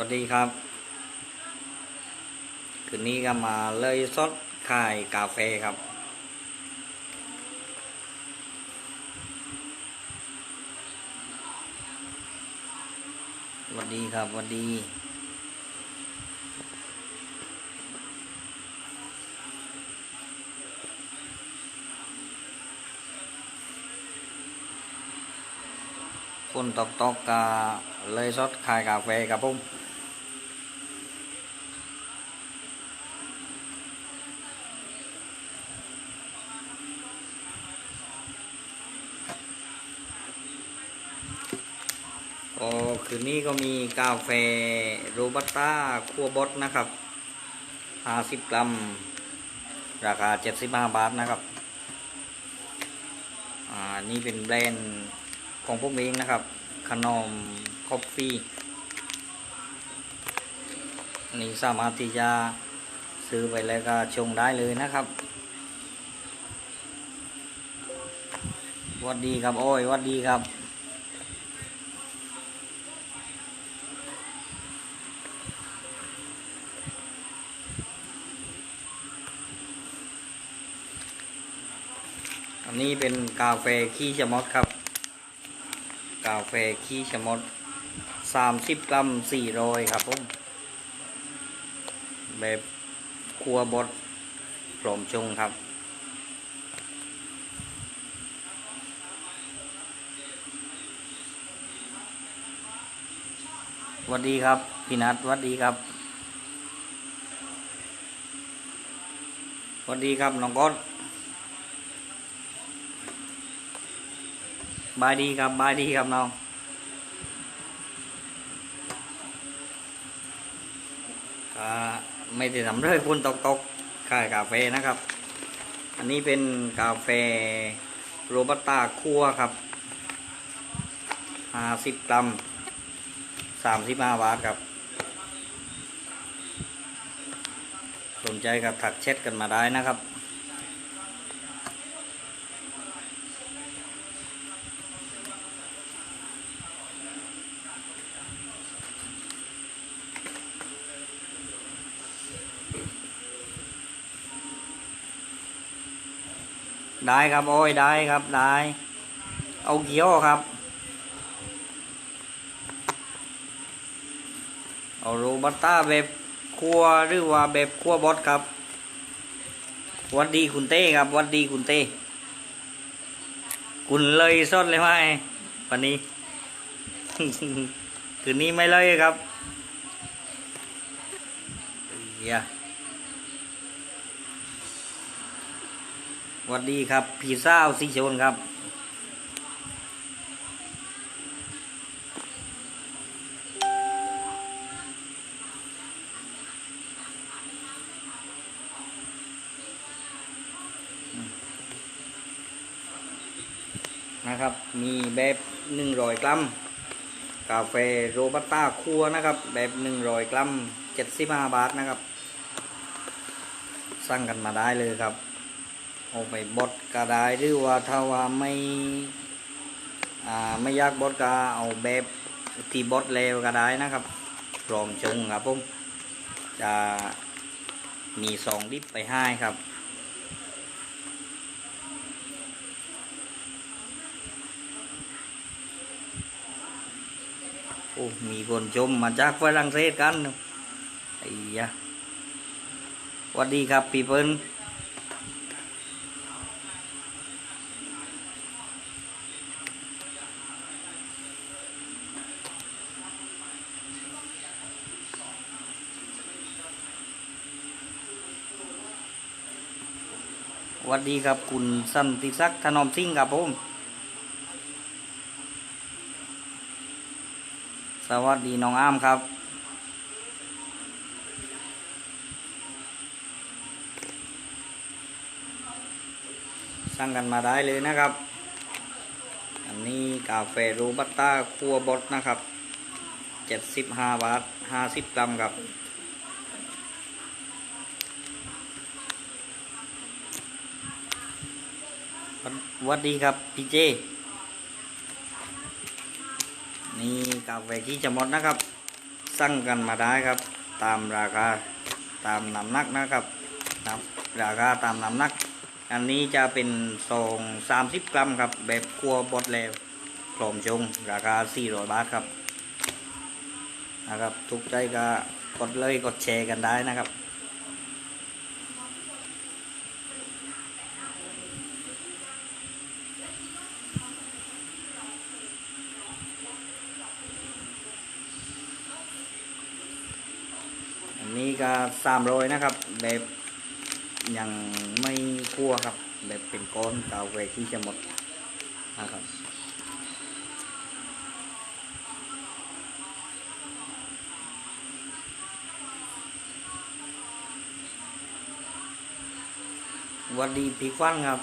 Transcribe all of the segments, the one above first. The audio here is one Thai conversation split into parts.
วัสดีครับ คืนนี้ก็มาเลยซดขายกาแฟครับสวัสดีครับสวัสดี คนตอกตอกกาเลยซดขายกาแฟครับผม โอ้ คืนนี้ก็มีกาแฟโรบัสต้าคั่วบดนะครับ 50 กรัม ราคา 75 บาทนะครับ อ่า นี่เป็นแบรนด์ของผมเองนะครับ ขนมคอฟฟี่ นี่สามารถที่จะซื้อไปแล้วก็ชงได้เลยนะครับวัดดีครับ โอ้ยวัดดีครับ นนี้เป็นกาแฟขี้ชะมดครับ กาแฟขี้ชะมดสามสิบกรัมสี่ร้อยครับผมแบบครัวบดพร้อมชงครับสวัสดีครับ พี่นัทสวัสดีครับสวัสดีครับ น้องก้อน บายดีครับบายดีครับน้องไม่ได้ทำเรื่องคุณตกตกขายกาแฟนะครับ อันนี้เป็นกาแฟโรบัสต้าคั่วครับห้าสิบกรัมสามสิบห้าบาทครับ สนใจกับถักเช็ดกันมาได้นะครับ ได้ครับโอ้ยได้ครับได้ เอาเกี๊ยวครับ เอาโรบัสต้าแบบครัวหรือว่าแบบครัวบดครับวัดดีคุณเต้ครับวัดดีคุณเต้ คุณเลยสดเลยไหมวันนี้คืนนี้ไม่เลยครับเหี้ยส วัสดีครับ พี่สาวสีชนครับ นะครับ มีแบบหนึ่งรอยกรัมกาแฟโรบัสต้าครัวนะครับ แบบหนึ่งรอยกรัมเจ็ดสิบห้าบาทนะครับ สั่งกันมาได้เลยครับ เอาไปบดก็ได้หรือว่าถ้าว่าไม่ไม่ยากบดก็เอาแบบที่บดแล้วก็ได้นะครับพร้อมชงครับผมจะมีสองดิบไปให้ครับโอ้มีคนชมมาจากฝรั่งเศสกันไอ้ยะสวัสดีครับพี่เปิ้ล วัสดีครับคุณสันติศักดิ์ถนอมซิ่งครับผม สวัสดีน้องอ้ามครับ สั่งกันมาได้เลยนะครับ อันนี้กาแฟโรบัสต้าครัวบดนะครับ 75 บาท 50 กรัมครับ วัสดีครับพี่เจ นี่กาแฟขี้จะหมดนะครับ สั่งกันมาได้ครับ ตามราคาตามน้ำหนักนะครับครับราคาตามน้ำหนัก อันนี้จะเป็นซอง30กรัมครับ แบบครัวบดแล้วกลอมชง ราคา400บาทครับนะครับ ทุกใจก็กดเลยกดแชร์กันได้นะครับ อันนี้ก็ สามร้อยนะครับ แบบยังไม่คั่วครับ แบบเป็นก้อนกาวแกที่จะหมดนะครับวันดีพีควันครับ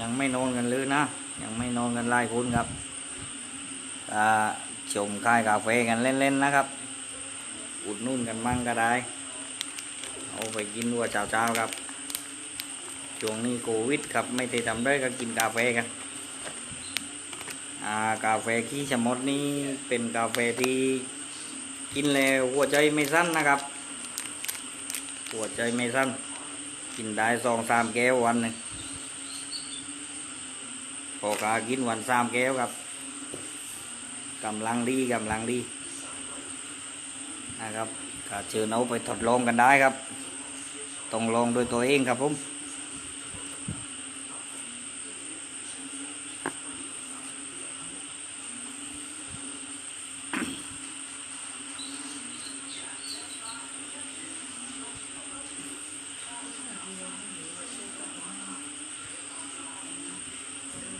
ยังไม่นอนกันเลยนะ ยังไม่นอนกันไล่คุณครับชมค่ายกาแฟกันเล่นๆนะครับ อุดนุ่นกันมั่งก็ได้ เอาไปกินด้วยเช้าๆครับ ช่วงนี้โควิดครับไม่ได้ทำได้ก็กินกาแฟกันกาแฟขี้ชะมดนี่เป็นกาแฟที่กินแล้วหัวใจไม่สั้นนะครับ หัวใจไม่สั้น กินได้สองสามแก้ววันหนึ่ง อกากินวันสามแก้วครับกำลังดีกำลังดีนะครับก็เชิญเอาไปทดลองกันได้ครับ ต้องลองโดวยตัวเองครับผม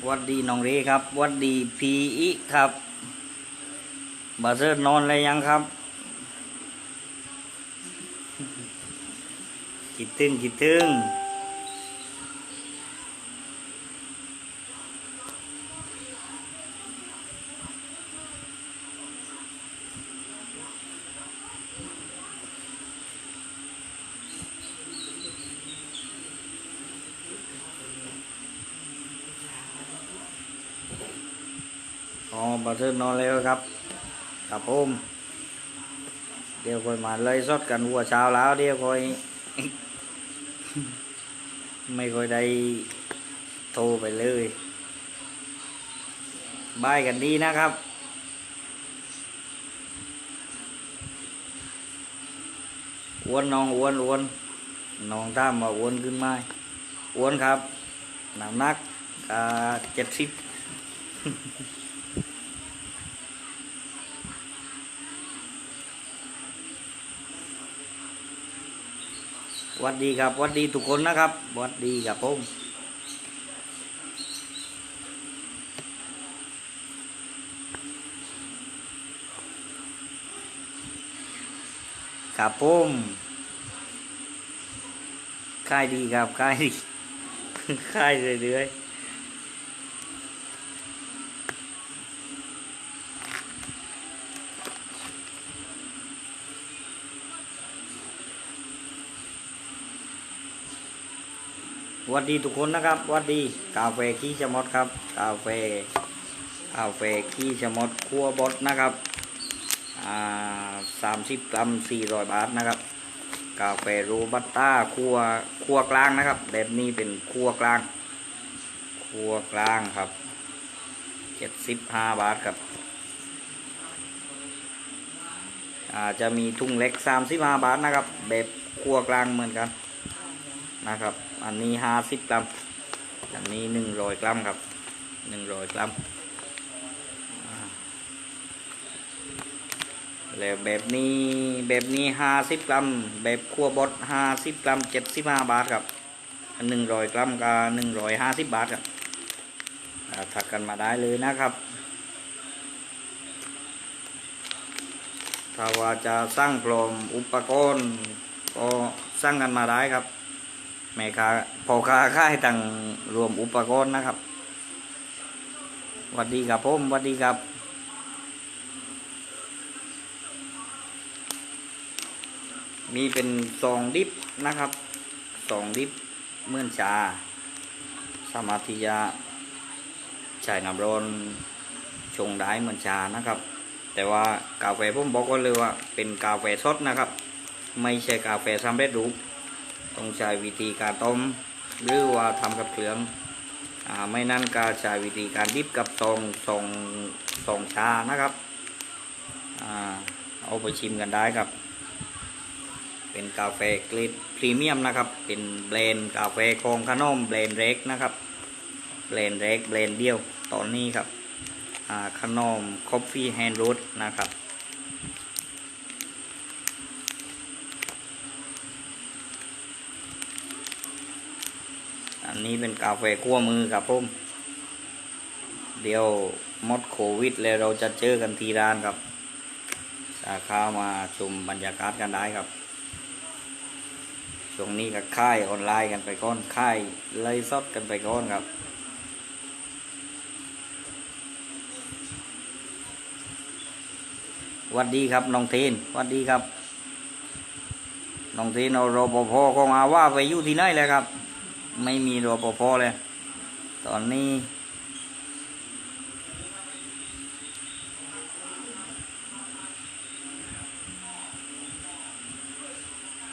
วัดดีน้องเรครับ วัดดีพีอิครับบาเซอร์นอนอะไรยังครับคิดถึงคิดถึงอ๋อบาเซอร์ นอนแล้วครับครับผมเดี๋ยวค่อยมาเลยสดกันหัวเช้าแล้วเดี๋ยวค่อย ไม่ค่อยได้โทรไปเลยบายกันดีนะครับอ้วนน้องอ้วนอ้วนน้องตามมาอ้วนขึ้นไหมอ้วนครับน้ำหนักเจ็ดสิบ วัสดีครับวัสดีทุกคนนะครับวัสดีครับผมครับผมค่ายดีครับค่ายดีค่ายเรื่อยๆ วัดดีทุกคนนะครับวัดดีกาแฟขี้ชะมดครับ กาแฟกาแฟขี้ชะมดคั่วบดนะครับสามสิบกรัมสี่ร้อยบาทนะครับ กาแฟโรบัสต้าคั่วคั่วกลางนะครับแบบนี้เป็นคั่วกลางคั่วกลางครับเจ็ดสิบห้าบาทครับอาจะมีทุ่งเล็กสามสิบห้าบาทนะครับ แบบคั่วกลางเหมือนกันนะครับ อันนี้ห้าสิบกรัม อันนี้หนึ่งร้อยกรัมครับหนึ่งร้อยกรัม แล้วแบบนี้แบบนี้ห้าสิบกรัม แบบคั่วบดห้าสิบกรัมเจ็ดสิบห้าบาทครับหนึ่งร้อยกรัมกับหนึ่งร้อยห้าสิบบาทครับถักกันมาได้เลยนะครับ ถ้าว่าจะสร้างกลมอุปกรณ์ก็สร้างกันมาได้ครับ แม่ค้าพอค้าค่ายต่างรวมอุปกรณ์นะครับวัสดีครับผมวัสดีครับ มีเป็นซองดิบนะครับซองดิบเมื่อนชา สมารถที่จะใช้น้ำร้อนชงได้เหมือนชานะครับ แต่ว่ากาแฟผมบอกไว้เลยว่าเป็นกาแฟสดนะครับ ไม่ใช่กาแฟสำเร็จรูป ต้องใช้วิธีการต้ม หรือว่าทำกับเครื่องอไม่นั้นก็ใช้วิธีการดิบกับซองซองซองชานะครับอเอาไปชิมกันได้ครับ เป็นกาแฟเกรดพรีเมียมนะครับ เป็นเบรนด์กาแฟของขนมเบรนด์เล็กนะครับเบรนด์เล็กเบรนด์เดียวตอนนี้ครับอ่าขนมคอฟฟี่แฮนด์รูทนะครับ นี้เป็นกาแฟคั่วมือครับผมเดี๋ยวมดโควิดแล้วเราจะเจอกันทีร้านครับสาขามาชมบรรยากาศกันได้ครับช่วงนี้ก็ค่ายออนไลน์กันไปก่อนค่ายไลฟ์สดกันไปก่อนครับวัดดีครับน้องเทนวัดดีครับน้องเทนเอารปภของอาว่าไปอยู่ที่ไหนเลยครับ ไม่มีรปภเลย ตอนนี้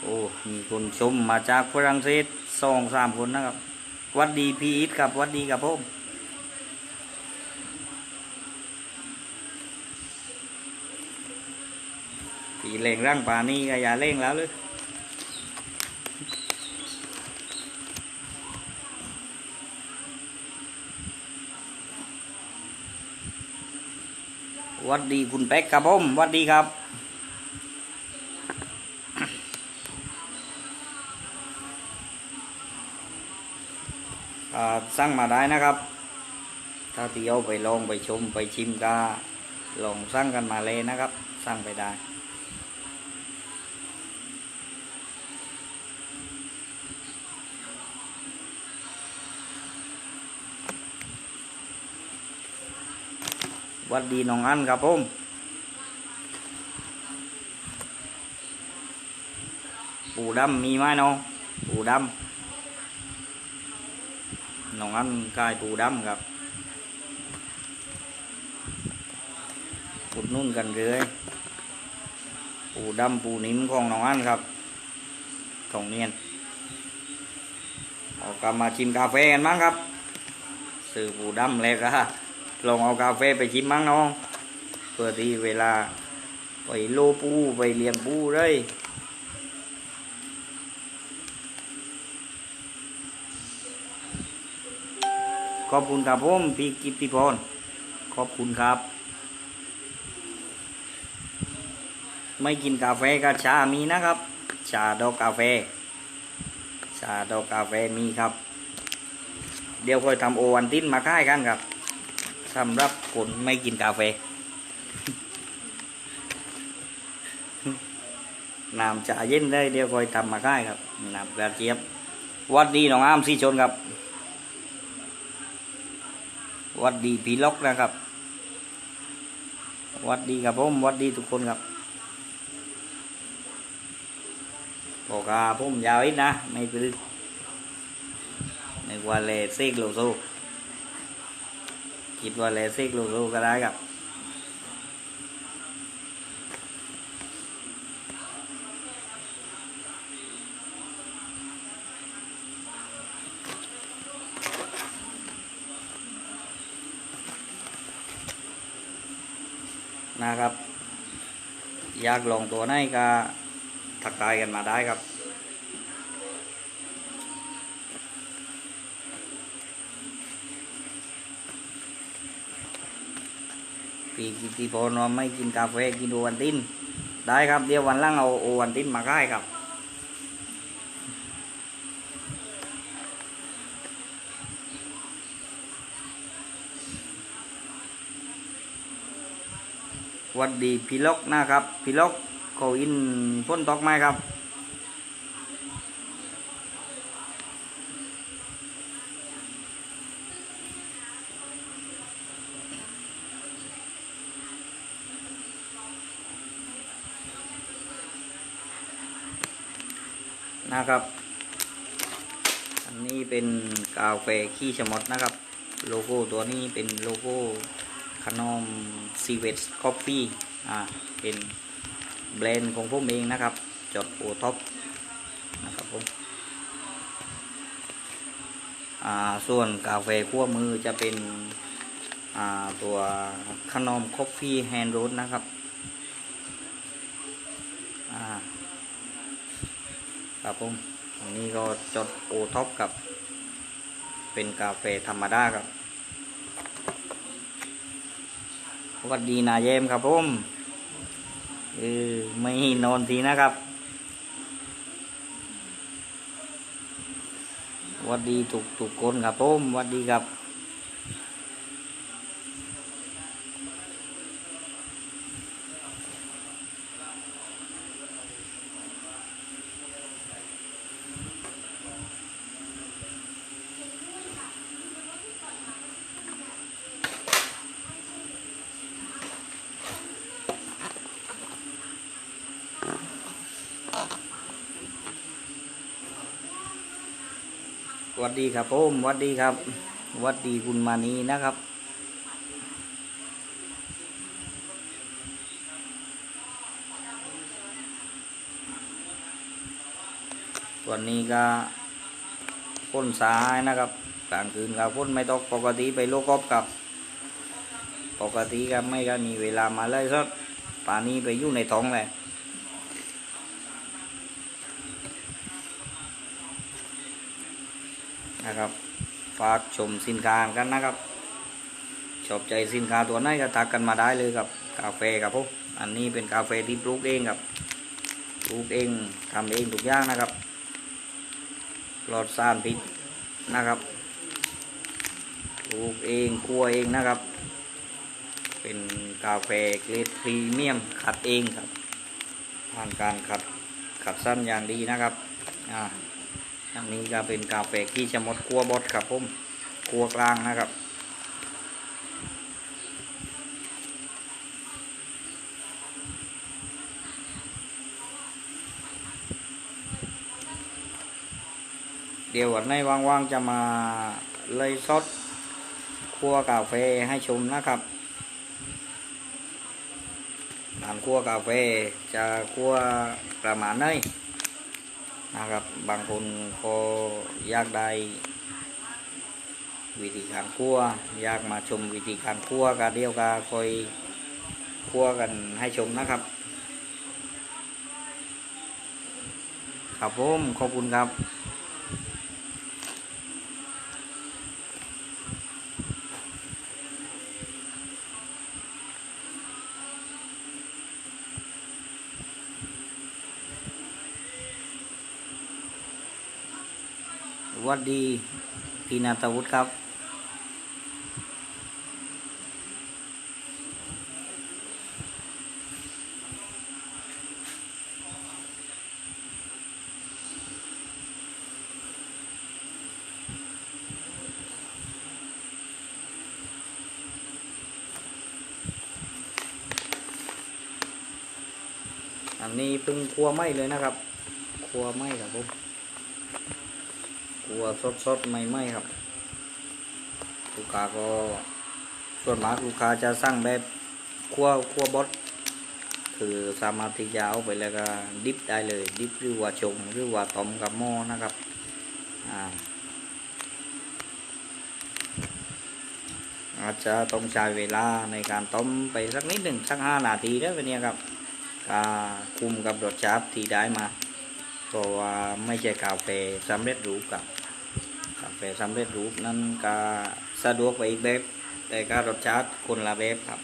โอ้ มีคนชมมาจากฝรั่งเศสสองสามคนนะครับ วัดดีพีอิทครับวัดดีครับผมปีเล่งร่างป่านี้ก็อย่าเล่งแล้วเลย วัสดีคุณแป็กครับผมวัสดีครับสร้าสั่งมาได้นะครับ ถ้าที่เอาไปลองไปชมไปชิมก็ลองสั่งกันมาเลยนะครับ สั่งไปได้ วัดดีน้องอันครับผมปูดำมีไหมน้องปูดำน้องอันกายปูดำครับอุดนุ่นกันเรื่อยปูดำปูนิ่มของน้องอันครับของเนียนเอากลับมาชิมกาแฟกันมั้งครับซื้อปูดำแล้วก็ ลองเอากาแฟไปชิมมั้งน้อง เพื่อที่เวลาไปโลปูไปเลียงปูเลยขอบคุณครับผมพี่กิตติพรขอบคุณครับ ไม่กินกาแฟก็ชามีนะครับ ชาดอกกาแฟ ชาดอกกาแฟมีครับ เดี๋ยวค่อยทำโอวันตินมาค่ายกันครับ สำหรับคนไม่กินกาแฟ น้ำชาเย็นได้เดี๋ยวคอยทำมาค่ายครับ น้ำกระเจี๊ยบ วัดดีน้องอามสีชนครับ วัดดีพีล็อกนะครับ วัดดีครับผมวัดดีทุกคนครับบอกอาผมยาวอีกนะ ไม่ปลื้มนึกว่าเลเซกโลโซ คิดว่าเลเซกโลโซก็ได้ครับนะครับ อยากลองตัวไหนก็ทักทายกันมาได้ครับ กิติพรว่าไม่กินกาแฟกินโอวันตินได้ครับเดี๋ยววันล่างเอาโอวันตินมาค่ายครับหวัดดีพี่ลกนะครับพี่ลกเขาอินพ้นตกไหมครับ นะครับ อันนี้เป็นกาแฟขี้ชะมดนะครับ โลโก้ตัวนี้เป็นโลโก้ขนมซีเวสคอฟฟี่อ่าเป็นแบรนด์ของผมเองนะครับจดโอท็อปนะครับผมอ่าส่วนกาแฟขั้วมือจะเป็นอ่าตัวขนมคอฟฟี่แฮนด์โรสนะครับอ่า ครับผมอันนี้ก็จดโอท็อปกับ เป็นกาแฟธรรมดาครับสวัสดีนาเยมครับผมเออไม่นอนทีนะครับสวัสดีทุกทุกคนครับผมสวัสดีครับ วัสดีครับผมสวัสดีครับสวัสดีคุณมานีนะครับวันนี้ก็พ่นสายนะครับกลางคืนก็พ่นไม่ตกปกติไปโลกอบกับ ปกติก็ไม่ก็มีเวลามาเลยสักป่านนี้ไปอยู่ในท้องเลย นะครับ ฝากชมสินค้ากันนะครับ ชอบใจสินค้าตัวไหนก็ทักกันมาได้เลยครับ กาแฟครับผมอันนี้เป็นกาแฟที่ปลูกเองครับ ปลูกเองทำเองทุกอย่างนะครับปลอดสารพิษนะครับ ปลูกเองคั่วเองนะครับ เป็นกาแฟเกรดพรีเมียมขัดเองครับ ผ่านการขัดขัดสั้นอย่างดีนะครับ อ่า อันนี้ก็เป็นกาแฟขี้ชะมดคั่วบดครับผมคั่วกลางนะครับเดี๋ยววันในว่างๆจะมาเลยซดคั่วกาแฟให้ชมนะครับการคั่วกาแฟจะคั่วประมาณนี้ นะครับ บางคนก็อยากได้วิธีการคั่วอยากมาชมวิธีการคั่วก็เดียวก็คอยคั่วกันให้ชมนะครับ ครับผมขอบคุณครับ วัสดีพีนาตวุฒิครับ อันนี้เพิ่งครัวไหมเลยนะครับ ครัวไหมครับผม กัวสดสดๆไม่ไหมครับ ลูกค้าก็ส่วนมากลูกค้าจะสั่งแบบคั่วคั่วบดคือสามารถที่จะเอาไปแล้วก็ดิบได้เลย ดิบหรือว่าชงหรือว่าต้มกับหม้อนะครับอ่าอาจจะต้องใช้เวลาในการต้มไปสักนิดหนึ่งสักห้านาทีได้เป็นเนี่ยครับก็คุมกับรสชาติที่ได้มาเพราะว่าไม่ใช่กาแฟสำเร็จรูปกับ แฟสำเร็จรูปนั้นก็สะดวกไปอีกแบบ แต่ก็รสชาติคนละแบบครับ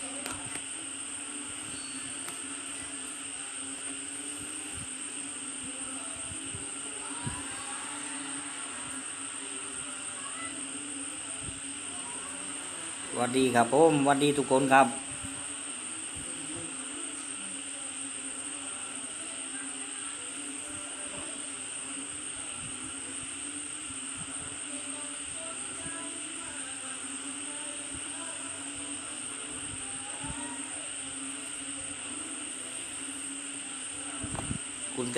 สวัสดีครับผมสวัสดีทุกคนครับ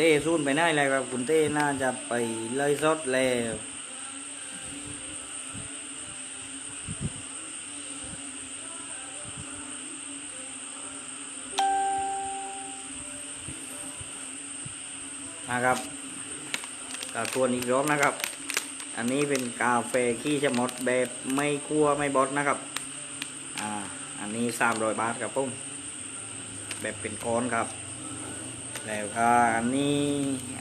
เต้ซูนไปไหนเลยครับคุณเต้น่าจะไปเลยซดแล้วนะครับกาตัวนี้รอบนะครับ อันนี้เป็นกาแฟขี้ชะมดแบบไม่คั่วไม่บอสนะครับ อ่า อันนี้สามรอยบาทครับปุ้มแบบเป็นก้อนครับ แล้วก็อันนี้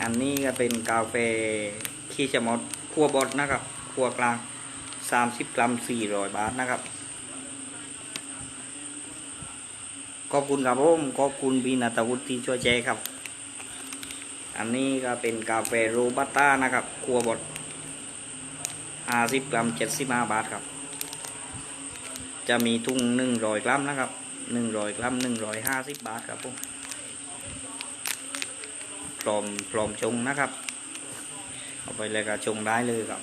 อันนี้ก็เป็นกาแฟขี้ชะมดคั่วบดนะครับคั่วกลางสามสิบกรัมสี่ร้อยบาทนะครับ ขอบคุณครับผมขอบคุณพี่นัตวุฒิที่ช่วยแชร์ครับ อันนี้ก็เป็นกาแฟโรบัต้านะครับครัวบดห้าสิบกรัมเจ็ดสิบห้าบาทครับ จะมีทุ่งหนึ่งร้อยกรัมนะครับหนึ่งร้อยกรัมหนึ่งร้อยห้าสิบบาทครับผม ร้อมพร้อมชงนะครับ เอาไปเลยก็ชงได้เลยครับ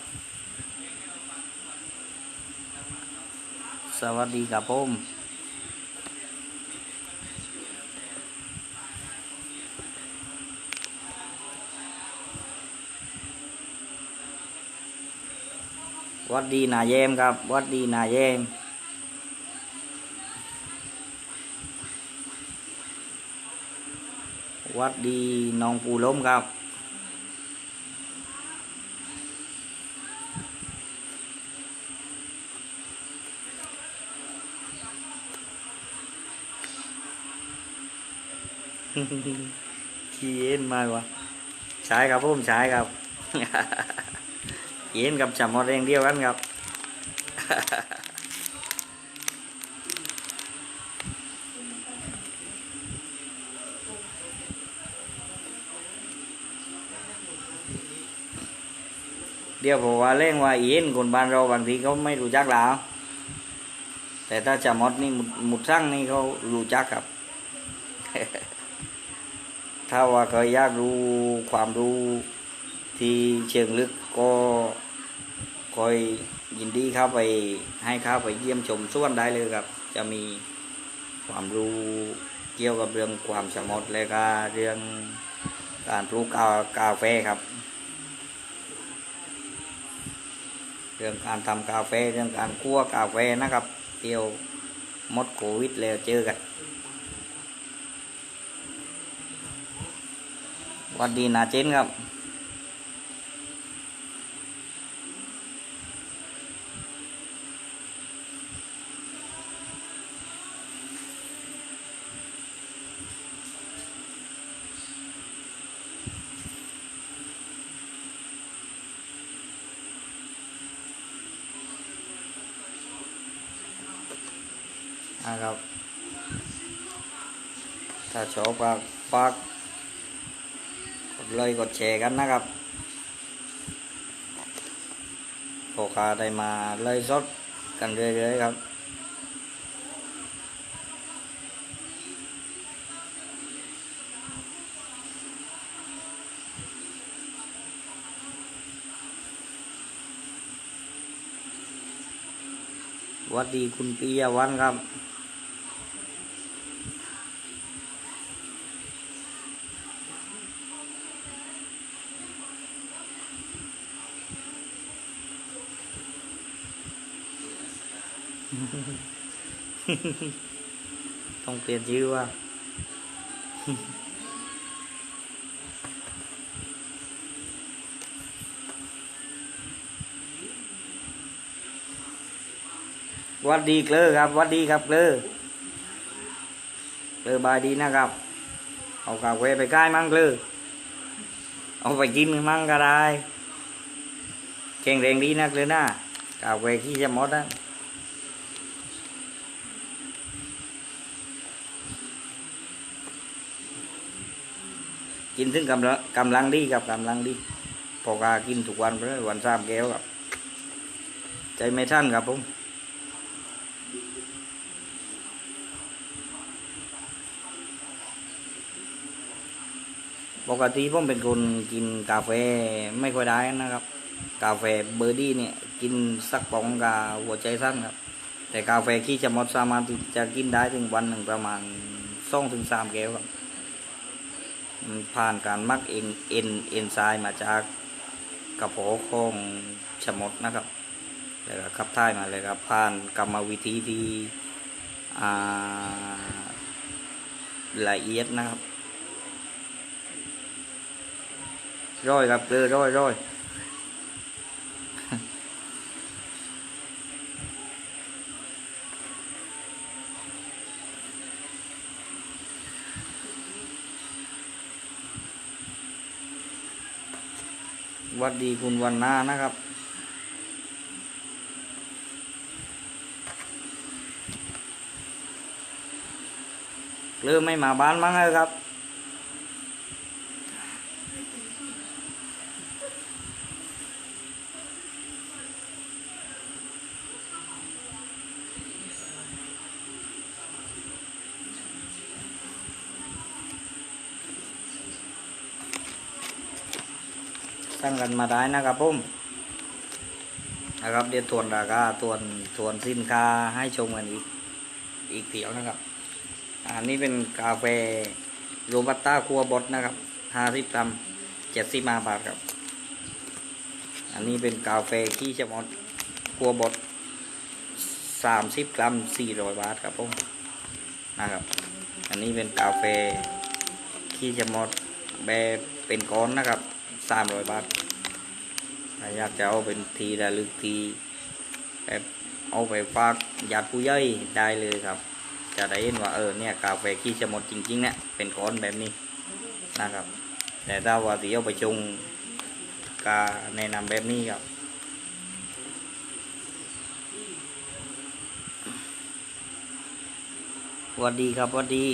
สวัสดีครับผมวัดดีนาแยมครับ วัดดีนาแยม วัดดีหนองปูล้มครับ ขี้เย็นมากวะใช่ครับผมใช่ครับ เย็นกับจำมอดเองเดียวกันครับ เดี๋ยวผมว่าเล่งว่าเย็นคนบ้านเราบางทีเขาไม่รู้จักแล้วแต่ถ้าจำมดนี่หมุดหมุดสั่งนี่เขารู้จักครับ ถ้าว่าเคยอยากรู้ความรู้ที่เชิงลึกก็คอยยินดีเข้าไปให้เข้าไปเยี่ยมชมส่วนได้เลยครับ จะมีความรู้เกี่ยวกับเรื่องความสมดและก็เรื่องการปลูกกาแฟครับ เรื่องการทำกาแฟเรื่องการคั่วกาแฟนะครับเที่ยวมดโควิดแล้วเจอกันวันดีนาเจนครับ ถ้าชอบก็ฝาก กดไล ค์กดแชร์กันนะครับโอคาได้มาไล่สดกันเรื่อยๆครับวัดดีคุณปิยวันครับ ต้องเปลี่ยนชื่อว่า วัดดีเกลอครับวัดดีครับเกลอเกลอบายดีนะครับ เอากาแฟไปใกล้มั่งเกลอเอาไปกินมั่งก็ได้แข็งแรงดีนักเลยนะกาแฟขี้จะหมดนะ กินถึงกำลังกำลังดีครับกำลังดีพอกากินทุกวันเลยวันสามแก้วครับ ใจไม่ท่านครับผมปกติผมเป็นคนกินกาแฟไม่ค่อยได้นะครับ กาแฟเบอร์ดี้เนี่ย กินสักป๋องกาหัวใจสั้นครับ แต่กาแฟขี้จะมดสามารถจะกินได้ถึงวันหนึ่งประมาณสองถึงสามแก้วครับ ผ่านการมักเอ็นเอ็นเอ็นไซม์มาจากกระเพาะของชมดนะครับแล้วก็ขับถ่ายมาเลยครับผ่านกรรมวิธีที่อ่าละเอียดนะครับร้อยครับเกลือร้อยร้อย วัดดีคุณวันนานะครับ เริ่มไม่มาบ้านมั้งนะครับ สั่งกันมาได้นะครับผมนะครับเดี๋ยวทวนราคาทวนทวนสินค้าให้ชมกันอีกอีกเถียวนะครับ อันนี้เป็นกาแฟโรบัสต้าครัวบดนะครับห้าสิบกรัมเจ็ดสิบมาบาทครับ อันนี้เป็นกาแฟขี้ชะมดครัวบดสามสิบกรัมสี่ร้อยบาทครับผมนะครับ อันนี้เป็นกาแฟขี้ชะมดแบบเป็นก้อนนะครับ สามร้อยบาทอยากจะเอาเป็นทีระลึกทีแบบเอาไปฝากญาติผู้ใหญ่ได้เลยครับ จะได้เห็นว่าเออเนี่ยกาแฟขี้ชะมดจริงๆเนี่ยเป็นก้อนแบบนี้นะครับ แต่ถ้าว่าที่เอาไปชงกาแนะนำแบบนี้ครับวัสดีครับวัสดี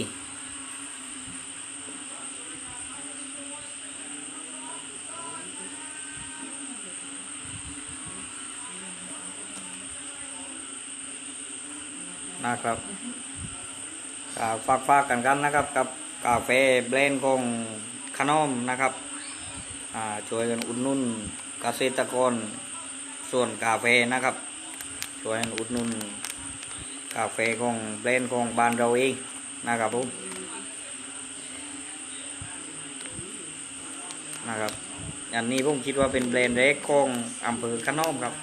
นะครับฝากฝากกันกันนะครับ กับกาแฟแบรนด์ของขนมนะครับช่วยกันอุดหนุนเกษตรกรส่วนกาแฟนะครับ ช่วยกันอุดหนุนกาแฟของแบรนด์ของบ้านเราเองนะครับผมนะครับ อันนี้ผมคิดว่าเป็นแบรนด์แรกของอำเภอขนอมครับ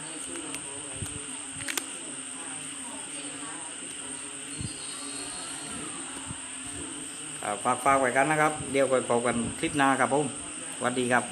ฝากฝากไว้กันนะครับ เดี๋ยวไปพบกันคลิปหน้าครับผมสวัสดีครับ